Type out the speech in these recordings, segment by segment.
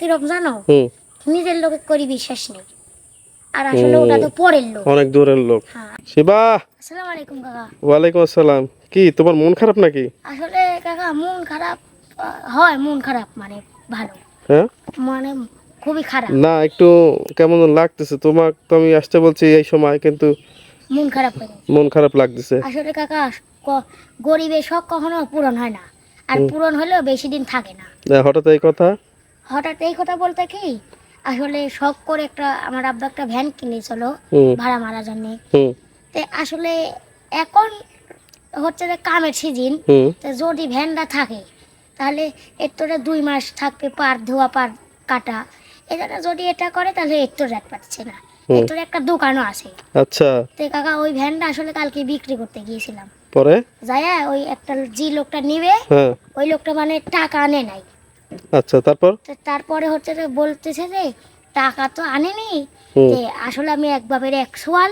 কীরকম জানো? নিজের লোকে করি বিশ্বাস নেই। আর আসলে ওটা তো পরের লোক। অনেক দূরের লোক। হ্যাঁ। শিবা! আসসালামু আলাইকুম কাকা। ওয়ালাইকুম আসসালাম। কি তোমার মন খারাপ নাকি? আসলে কাকা মন খারাপ হয় মন খারাপ মানে ভালো। হ্যাঁ? মানে খুবই খারাপ। না একটু কেমন লাগতেছে? তোমার তো আমি আসতে বলছি এই সময় কিন্তু মন খারাপ মন খারাপ লাগতেছে। আসলে কাকা গরিবের শখ কখনো পূরণ হয় না। আর পূরণ হলেও বেশি দিন থাকে না, হঠাৎ এই কথা? হঠাৎ এই কথা বলতে কি? আসলে শখ করে একটা আমার আব্বা একটা ভ্যান কিনেছিল ভাড়া মারার জন্য। আসলে এখন হচ্ছে যে কামের সিজন যদি ভ্যানটা থাকে তাহলে এর তোরা দুই মাস থাকবে পার ধোয়া পার কাটা। এটা যদি এটা করে তাহলে এর তো রেট পাচ্ছে না। এর তোর একটা দোকানও আছে। আচ্ছা। তো কাকা ওই ভ্যানটা আসলে কালকে বিক্রি করতে গিয়েছিলাম। পরে? যাইয়া ওই একটা যে লোকটা নিবে হ্যাঁ। ওই লোকটা মানে টাকা আনে নাই। আচ্ছা তারপর? তারপরে হচ্ছে যে বলতেছে যে টাকা তো আনেনি যে আসলে আমি এক বাপের এক সোয়াল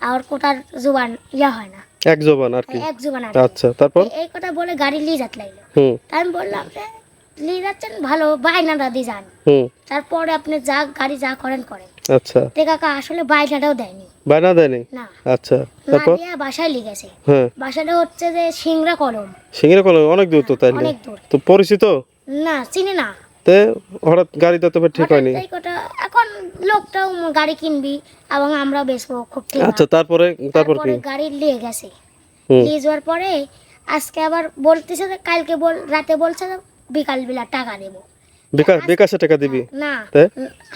আর কোটার জোবান ইয়া হয় না। এক জবান আর কি। এক জোবান আচ্ছা তারপর? এই কথা বলে গাড়ি নিয়ে যাত লাগল। হুম। তা আমি বললাম যে নিয়ে যাচ্ছেন? ভালো বায়নাটা দিয়ে যান। তারপরে আপনি যা গাড়ি যা করেন করেন। আচ্ছা। তে কাকা আসলে বায়নাটাও দেয়নি। বায়না দেয়নি? না। আচ্ছা তারপর? বাসায় লিখেছে হ্যাঁ। বাসাটা হচ্ছে যে সিংড়া কলম। কলেজ অনেক দূর তো তাইলে অনেক দূর। তো পরিচিত? না চিনি না। তে হঠাৎ গাড়িটা তো ঠিক হয়নি। এখন লোকটাও গাড়ি কিনবি এবং আমরা বেচবো খুব ঠিক আচ্ছা তারপরে তারপর কি? গাড়ি নিয়ে গেছে। নিয়ে যাওয়ার পরে আজকে আবার বলতেছে যে কালকে বল রাতে বলছে বিকাল বেলা টাকা দেবো। বিকাশ বিকাশে টাকা দিবি? না তে?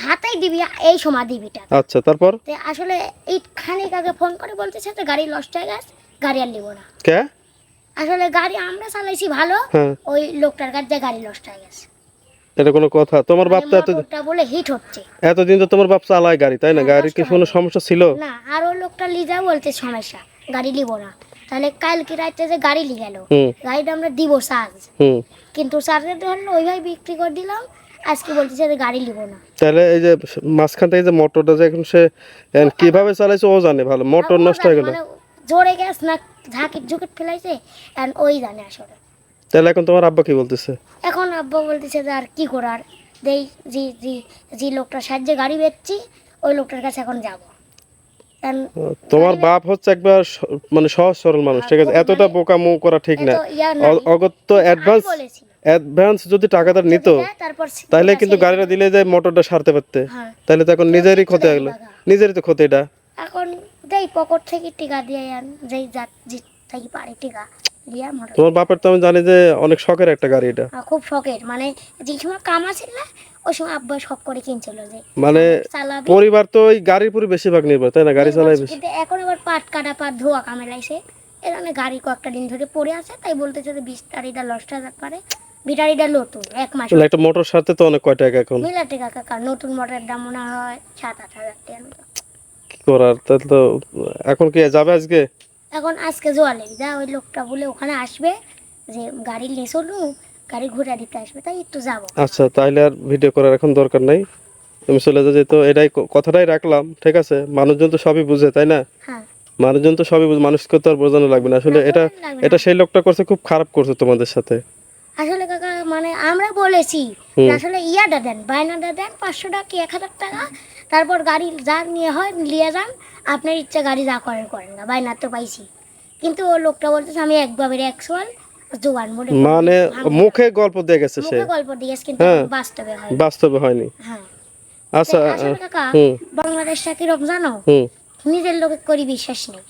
হাতেই দিবি এই সময় দিবি টাকা। আচ্ছা তারপর? আসলে এই খানিক আগে ফোন করে বলতেছে যে গাড়ি লস্ট হয়ে গেছে গাড়ি আর নিবো না। কে? আসলে গাড়ি আমরা চালাইছি ভালো হ্যাঁ। ওই লোকটার কাছে গাড়ি লস্ট হয়ে গেছে। এটা কোনো কথা। তোমার বাপ তো এত বলে হিট হচ্ছে। এতদিন তো তোমার বাপ চালায় গাড়ি তাই না? হ্যাঁ, গাড়ির কি কোনো সমস্যা ছিল? না আর ওই লোকটা লিজা বলতে সমস্যা গাড়ি নিবো না। তাহলে কালকে রাতে যে গাড়ি নিয়ে গেল গাড়িটা আমরা দিব চার্জ কিন্তু চার্জের জন্য ওইভাবে বিক্রি করে দিলাম আজকে বলতেছে যে গাড়ি নিবো না। তাহলে এই যে মাঝখান থেকে যে মোটরটা যে এখন সে কীভাবে চালাইছে ও জানে ভালো মোটর নষ্ট হয়ে গেল। মানে জোরে গ্যাস না ঝাঁকিট ঝুঁকিট ফেলাইছে and ওই জানে আসলে। তাহলে এখন তোমার আব্বা কি বলতেছে? এখন আব্বা বলতেছে যে আর কি করার দেই যে যে যে লোকটার সাহায্যে গাড়ি বেচছি ওই লোকটার কাছে এখন যাব। তোমার বাপ হচ্ছে একবার মানে সহজ সরল মানুষ ঠিক আছে? এতটা বোকা মু করা ঠিক না। অগত্য অ্যাডভান্স অ্যাডভান্স যদি টাকাটা নিত তাহলে কিন্তু গাড়িটা দিলে যে মোটরটা সারতে পারতে। হ্যাঁ। তাহলে তো এখন নিজেরই ক্ষতি গেল নিজেরই তো ক্ষতি এটা। এখন দেই পকেট থেকে টিকা দিয়ে যেই যা যে থেকে পারে টিকা দিয়া মোটর তোমার বাপের তো আমি জানি যে অনেক শখের একটা গাড়ি এটা। খুব শখের মানে যে সময় কাম না ওই সময় আব্বা শখ করে কিনছিল যে মানে পরিবার তো ওই গাড়ির উপরে বেশিরভাগ নির্ভর তাই না? গাড়ি চালাই বেশি। কিন্তু এখন আবার পাট কাটা পাট ধোয়া কামে এর গাড়ি কয়েকটা দিন ধরে পড়ে আছে তাই বলতেছে যে বিস্তারিটা লস্ট হয়ে যেতে পারে। বিটারিটা নতুন এক মাস একটা মোটর সারতে তো অনেক কয় টাকা এখন? মিলাতে কাকা নতুন মোটরের দাম মনে হয় সাত আট হাজার মতো। কি করার? তাহলে তো এখন কি যাবে আজকে? এখন আজকে জোয়ালে যা ওই লোকটা বলে ওখানে আসবে যে গাড়ি নিয়ে চলু গাড়ি ঘুরে দিতে আসবে তাই একটু যাব। আচ্ছা তাহলে আর ভিডিও করার এখন দরকার নাই। তুমি চলে যাও যেহেতু এটাই কথাটাই রাখলাম ঠিক আছে? মানুষজন তো সবই বুঝে তাই না? হ্যাঁ। মানুষজন তো সবই বুঝে মানুষকে তো আর বোঝানো লাগবে না। আসলে এটা। এটা সেই লোকটা করছে খুব খারাপ করছে তোমাদের সাথে। আসলে কাকা মানে আমরা বলেছি আসলে ইয়াটা দেন বায়নাটা দেন পাঁচশো টাকা কি এক হাজার টাকা? তারপর গাড়ি যা নিয়ে হয় নিয়ে যান। আপনার ইচ্ছা গাড়ি যা করেন করেন না বায়না তো পাইছি। কিন্তু ও লোকটা বলতেছে আমি একভাবে একশো জোগান মনে মানে মুখে গল্প দিয়ে গেছে সে। মুখে গল্প কিন্তু হ্যাঁ। বাস্তবে হয় বাস্তবে হয়নি। হ্যাঁ। আচ্ছা কাকা বাংলাদেশটা কীরকম জানো? নিজের লোকে করি বিশ্বাস নেই।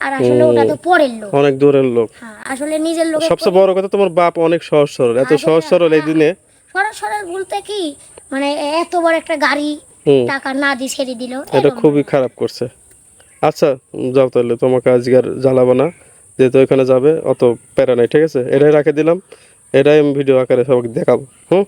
আর আসলে ওটা তো পরের লোক। অনেক দূরের লোক। হ্যাঁ আসলে নিজের লোকে সবচেয়ে বড় কথা তোমার বাপ অনেক সহজ সরল এত সহজ সরল এই দিনে। সরল সরল বলতে কি মানে এত বড় একটা গাড়ি টাকা না দিয়ে ছেড়ে দিল এটা খুবই খারাপ করছে। আচ্ছা যাও তাহলে তোমাকে আজকে আর জ্বালাবো না। যেহেতু ওইখানে যাবে অত প্যারা নাই ঠিক আছে? এটাই রাখে দিলাম। এটাই আমি ভিডিও আকারে সবাইকে দেখাবো। হুম।